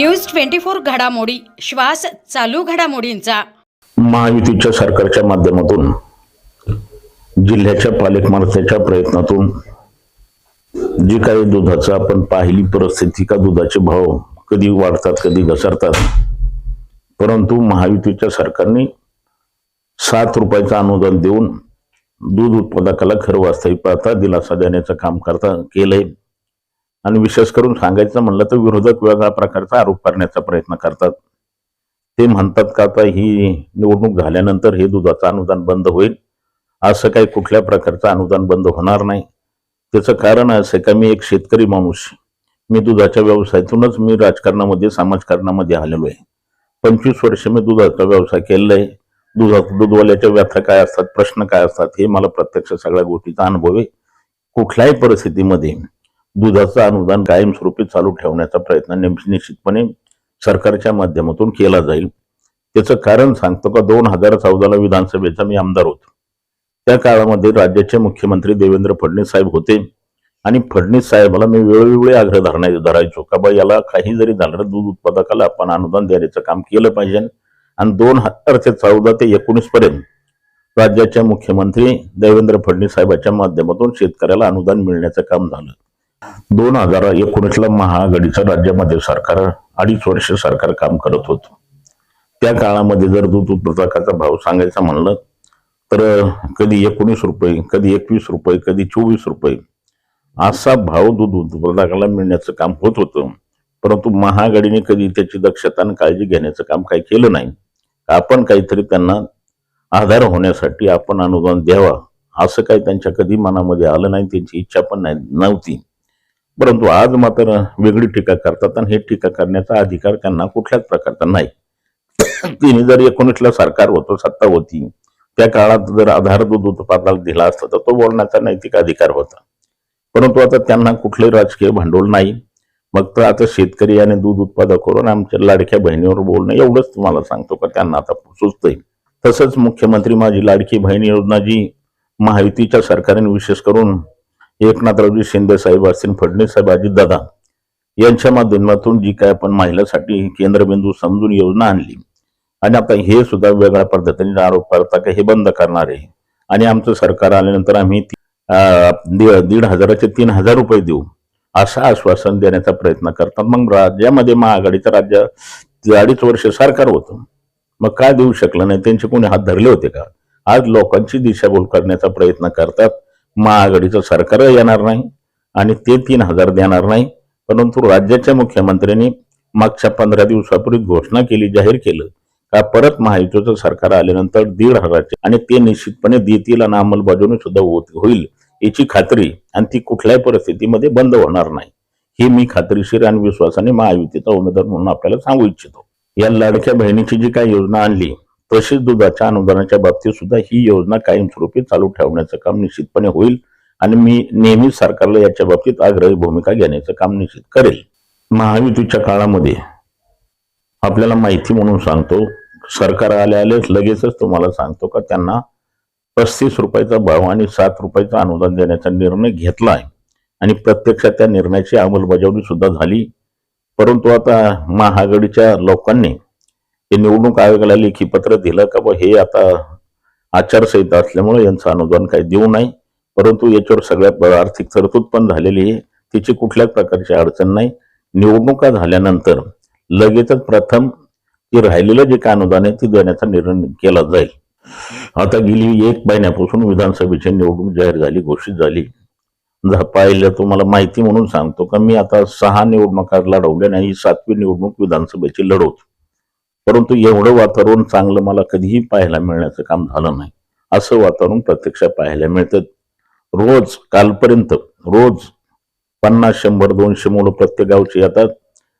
News twenty four घडामोडी श्वास चालू घडामोडींचा. महायुतीच्या सरकारच्या माध्यमातून जिल्ह्याच्या पालकमार्फतेच्या प्रयत्नातून जी काही दुधाचं आपण पाहिली परिस्थिती का दुधाचे भाव कधी वाढतात कधी घसरतात परंतु महायुतीच्या सरकारने सात रुपयाचं अनुदान देऊन दूध उत्पादकाला खरं वास्तविक पाहता दिलासा देण्याचं काम करता केलंय. आणि विशेष करून सांगायचं म्हणलं तर विरोधक वेगळ्या प्रकारचा आरोप करण्याचा प्रयत्न करतात. ते म्हणतात का आता ही निवडणूक झाल्यानंतर हे दुधाचं अनुदान बंद होईल. असं काही कुठल्या प्रकारचं अनुदान बंद होणार नाही. त्याचं कारण असं आहे का मी एक शेतकरी माणूस. मी दुधाच्या व्यवसायातूनच मी राजकारणामध्ये समाजकारणामध्ये आलेलो आहे. पंचवीस वर्ष मी दुधाचा व्यवसाय केलेला आहे. दुधा दूधवाल्याच्या व्यथा काय असतात प्रश्न काय असतात हे मला प्रत्यक्ष सगळ्या गोष्टीचा अनुभव आहे. कुठल्याही परिस्थितीमध्ये दुधाचं अनुदान कायमस्वरूपी चालू ठेवण्याचा प्रयत्न निश्चितपणे सरकारच्या माध्यमातून केला जाईल. त्याचं कारण सांगतो का? दोन हजार चौदाला विधानसभेचा मी आमदार होतो. त्या काळामध्ये राज्याचे मुख्यमंत्री देवेंद्र फडणवीस साहेब होते. आणि फडणवीस साहेबाला मी वेळोवेळी आग्रह धरण्या धरायचो का बा? याला काही जरी झालं दूध उत्पादकाला आपण अनुदान देण्याचं काम केलं पाहिजे. आणि दोन हजार ते चौदा ते एकोणीस पर्यंत राज्याच्या मुख्यमंत्री देवेंद्र फडणवीस साहेबांच्या माध्यमातून शेतकऱ्याला अनुदान मिळण्याचं काम झालं. दोन हजार एकोणीसला महाआघाडीचं राज्यामध्ये सरकार अडीच वर्ष सरकार काम करत होतं. त्या काळामध्ये जर दूध उत्पादकाचा भाव सांगायचा म्हणलं तर कधी एकोणीस रुपये कधी एकवीस रुपये कधी चोवीस रुपये असा भाव दूध उत्पादकाला मिळण्याचं काम होत होतं. परंतु महाआघाडीने कधी त्याची दक्षता आणि काळजी घेण्याचं काम काही केलं नाही. आपण काहीतरी त्यांना आधार होण्यासाठी आपण अनुदान द्यावा असं काही त्यांच्या कधी मनामध्ये आलं नाही त्यांची इच्छा पण नाही नव्हती. परंतु आज मात्र वेगळी टीका करतात आणि हे टीका करण्याचा अधिकार त्यांना कुठल्याच प्रकारचा नाही. तिने जर एकोणीसला सरकार होतं सत्ता होती त्या काळात जर आधार दूध उत्पादनाला दिला असता तर तो बोलण्याचा नैतिक अधिकार होता. परंतु आता त्यांना कुठले राजकीय भांडवल नाही. मग तर आता शेतकरी आणि दूध उत्पादक करून आमच्या लाडक्या बहिणीवर बोलणं एवढंच तुम्हाला सांगतो का? त्यांना आता सुचतंय. तसंच मुख्यमंत्री माझी लाडकी बहीण योजना जी महायुतीच्या सरकारने विशेष करून एकनाथरावजी शिंदे साहेब असतील फडणवीस साहेब अजितदादा यांच्या माध्यमातून जी काय आपण महिलांसाठी केंद्रबिंदू समजून योजना आणली. आणि आता हे सुद्धा वेगळ्या पद्धतीने आरोप करता की हे बंद करणार आहे. आणि आमचं सरकार आल्यानंतर आम्ही दीड दीड हजाराचे तीन हजार रुपये देऊ असं आश्वासन देण्याचा प्रयत्न करतात. मग राज्यामध्ये महाआघाडीचं राज्य अडीच वर्ष सरकार होतं. मग काय देऊ शकलं नाही? त्यांचे कोणी हात धरले होते का? आज लोकांची दिशाभूल करण्याचा प्रयत्न करतात. महाआघाडीचं सरकार येणार नाही आणि ते तीन हजार देणार नाही. परंतु राज्याच्या मुख्यमंत्र्यांनी मागच्या पंधरा दिवसापूर्वी घोषणा केली जाहीर केलं का परत महायुतीचं सरकार आल्यानंतर दीड हजारचे आणि ते निश्चितपणे देतील आणि अंमलबजावणी सुद्धा होत- होईल याची खात्री आणि ती कुठल्याही परिस्थितीमध्ये बंद होणार नाही. हे मी खात्रीशीर आणि विश्वासाने महायुतीचा उमेदवार म्हणून आपल्याला सांगू इच्छितो. या लाडक्या बहिणीची जी काही योजना आणली तशीच दुधाच्या अनुदानाच्या बाबतीत सुद्धा ही योजना कायमस्वरूपी चालू ठेवण्याचं काम निश्चितपणे होईल आणि मी नेहमीच सरकारला याच्या बाबतीत आग्रही भूमिका घेण्याचं काम निश्चित करेल. महायुतीच्या काळामध्ये आपल्याला माहिती म्हणून सांगतो सरकार आले आलेच लगेचच तुम्हाला सांगतो का त्यांना पस्तीस रुपयाचा भाव आणि सात रुपयाचं अनुदान देण्याचा निर्णय घेतला आहे. आणि प्रत्यक्षात त्या निर्णयाची अंमलबजावणी सुद्धा झाली. परंतु आता महाआघाडीच्या लोकांनी हे निवडणूक आयोगाला लेखी पत्र दिलं का बा हे आता आचारसंहिता असल्यामुळे यांचं अनुदान काही देऊ नाही. परंतु याच्यावर सगळ्यात आर्थिक तरतूद पण झालेली आहे. तिची कुठल्याच प्रकारची अडचण नाही. निवडणुका झाल्यानंतर लगेचच प्रथम जे राहिलेलं जे काय अनुदान आहे ते देण्याचा निर्णय केला जाईल. आता गेली एक महिन्यापासून विधानसभेची निवडणूक जाहीर झाली घोषित झाली. पाहिलं तुम्हाला माहिती म्हणून सांगतो का मी आता सहा निवडणुका लढवल्या नाही ही सातवी निवडणूक विधानसभेची लढवतो. परंतु एवढं वातावरण चांगलं मला कधीही पाहायला मिळण्याचं काम झालं नाही. असं वातावरण प्रत्यक्षात पाहायला मिळतं. रोज कालपर्यंत रोज पन्नास शंभर दोनशे मुलं प्रत्येक गावची येतात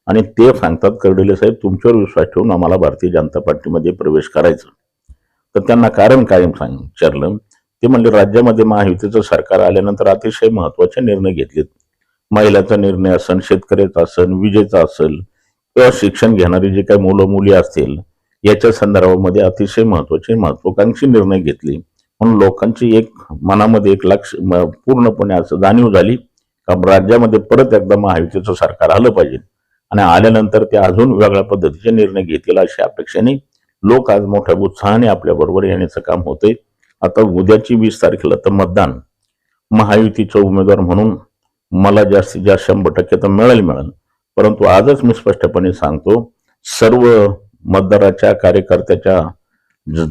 आणि ते सांगतात कर्डिले साहेब तुमच्यावर विश्वास ठेवून आम्हाला भारतीय जनता पार्टीमध्ये प्रवेश करायचं. तर त्यांना कारण कायम सांग विचारलं ते म्हणले राज्यामध्ये महायुतीचं सरकार आल्यानंतर अतिशय महत्त्वाचे निर्णय घेतलेत. महिलाचा निर्णय असेल शेतकऱ्याचा असेल विजेचा असेल किंवा शिक्षण घेणारी जे काही मुलं मुली असतील याच्या संदर्भामध्ये अतिशय महत्त्वाचे महत्वाकांक्षी निर्णय घेतले. म्हणून लोकांची एक मनामध्ये एक लक्ष पूर्णपणे असं जाणीव झाली का राज्यामध्ये परत एकदा महायुतीचं सरकार आलं पाहिजे. आणि आल्यानंतर ते अजून वेगळ्या पद्धतीचे निर्णय घेतील अशा अपेक्षेने लोक आज मोठ्या उत्साहाने आपल्या बरोबर येण्याचं काम होते आता उद्याची वीस तारखेला तर मतदान. महायुतीचा उमेदवार म्हणून मला जास्तीत जास्त शंभर टक्के तर मिळेल मिळेल. परंतु आजच मी स्पष्टपणे सांगतो सर्व मतदाराच्या कार्यकर्त्याच्या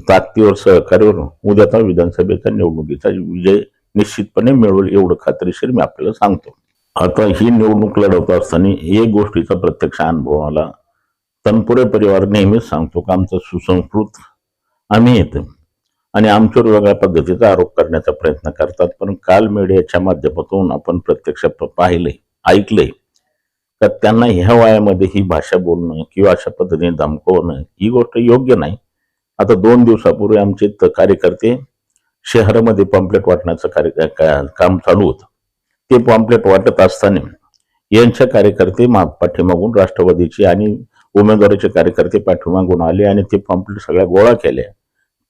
ताकदीवर सहकार्यावर उद्याचा विधानसभेचा निवडणुकीचा विजय निश्चितपणे मिळवेल एवढं खात्रीशीर मी आपल्याला सांगतो. आता ही निवडणूक लढवत असताना एक गोष्टीचा प्रत्यक्ष अनुभव आला. तनपुरे परिवार नेहमीच सांगतो का आमचं सुसंस्कृत आम्ही येतो. आणि आमच्यावर वेगळ्या पद्धतीचा आरोप करण्याचा प्रयत्न करतात. पण काल मीडियाच्या माध्यमातून आपण प्रत्यक्ष प- ऐकले तर त्यांना ह्या वयामध्ये ही भाषा बोलणं किंवा अशा पद्धतीने धमकवणं ही गोष्ट योग्य नाही. आता दोन दिवसापूर्वी आमचे त- कार्यकर्ते शहरामध्ये पॉम्पलेट वाटण्याचं कार्य का- काम चालू होतं. ते पॉम्पलेट वाटत असताना यांच्या कार्यकर्ते मा पाठीमागून राष्ट्रवादीचे आणि उमेदवाराचे कार्यकर्ते पाठीमागून आले आणि ते पॉम्पलेट सगळ्या गोळा केल्या.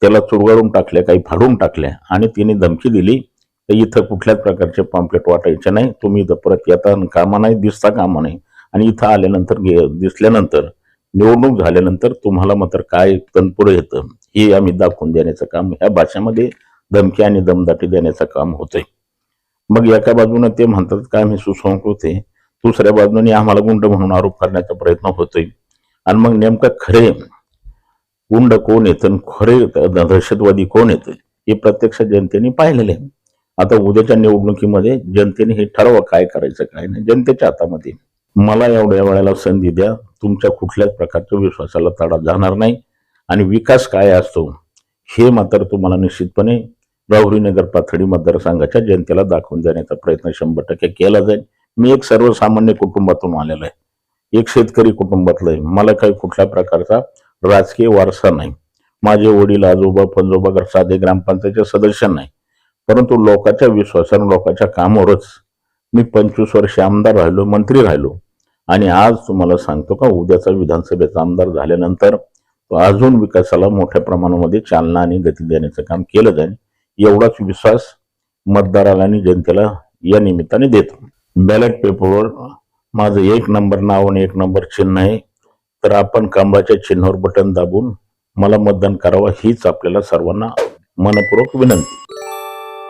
त्याला चुरगाळून टाकल्या काही फाडून टाकल्या आणि तिने धमकी दिली. तर इथं कुठल्याच प्रकारचे पॉम्पलेट वाटायचे नाही. तुम्ही इथं परत येता कामा नाही दिसता कामा नाही. आणि इथं आल्यानंतर दिसल्यानंतर निवडणूक झाल्यानंतर तुम्हाला मात्र काय तनपुरं येतं? हे आम्ही दाखवून देण्याचं काम ह्या भाषेमध्ये धमकी आणि दमदाटी देण्याचं काम होतंय. मग एका बाजूनं ते म्हणतात का आम्ही सुसंस्कृत आहे? दुसऱ्या बाजूने आम्हाला गुंड म्हणून आरोप करण्याचा प्रयत्न होतोय. आणि मग नेमकं खरे गुंड कोण येतं खरे दहशतवादी कोण येतं हे प्रत्यक्ष जनतेने पाहिलेले आहे. आता उद्याच्या निवडणुकीमध्ये जनतेने हे ठरवा काय करायचं काय नाही जनतेच्या हातामध्ये. मला एवढ्या वेळेला संधी द्या. तुमच्या कुठल्याच प्रकारच्या विश्वासाला तडा जाणार नाही. आणि विकास काय असतो हे मात्र तुम्हाला निश्चितपणे राहुरीनगर पाथडी मतदारसंघाच्या जनतेला दाखवून देण्याचा प्रयत्न शंभर टक्के केला जाईल. मी एक सर्वसामान्य कुटुंबातून आलेलो आहे. एक शेतकरी कुटुंबातलं आहे. मला काही कुठल्या प्रकारचा राजकीय वारसा नाही. माझे वडील आजोबा पंजोबा साधे ग्रामपंचायतचे सदस्य नाही. परंतु लोकांच्या विश्वासानं लोकांच्या कामावरच मी पंचवीस वर्ष आमदार राहिलो मंत्री राहिलो. आणि आज तुम्हाला सांगतो का उद्याचा विधानसभेचा आमदार झाल्यानंतर अजून विकासाला मोठ्या प्रमाणामध्ये चालना आणि गती देण्याचं काम केलं जाईल एवढाच विश्वास मतदाराला आणि जनतेला या निमित्ताने देतो. बॅलेट पेपरवर माझं एक नंबर नाव आणि एक नंबर चिन्ह आहे. तर आपण कांबाच्या चिन्हावर बटन दाबून मला मतदान करावं हीच आपल्याला सर्वांना मनपूर्वक विनंती.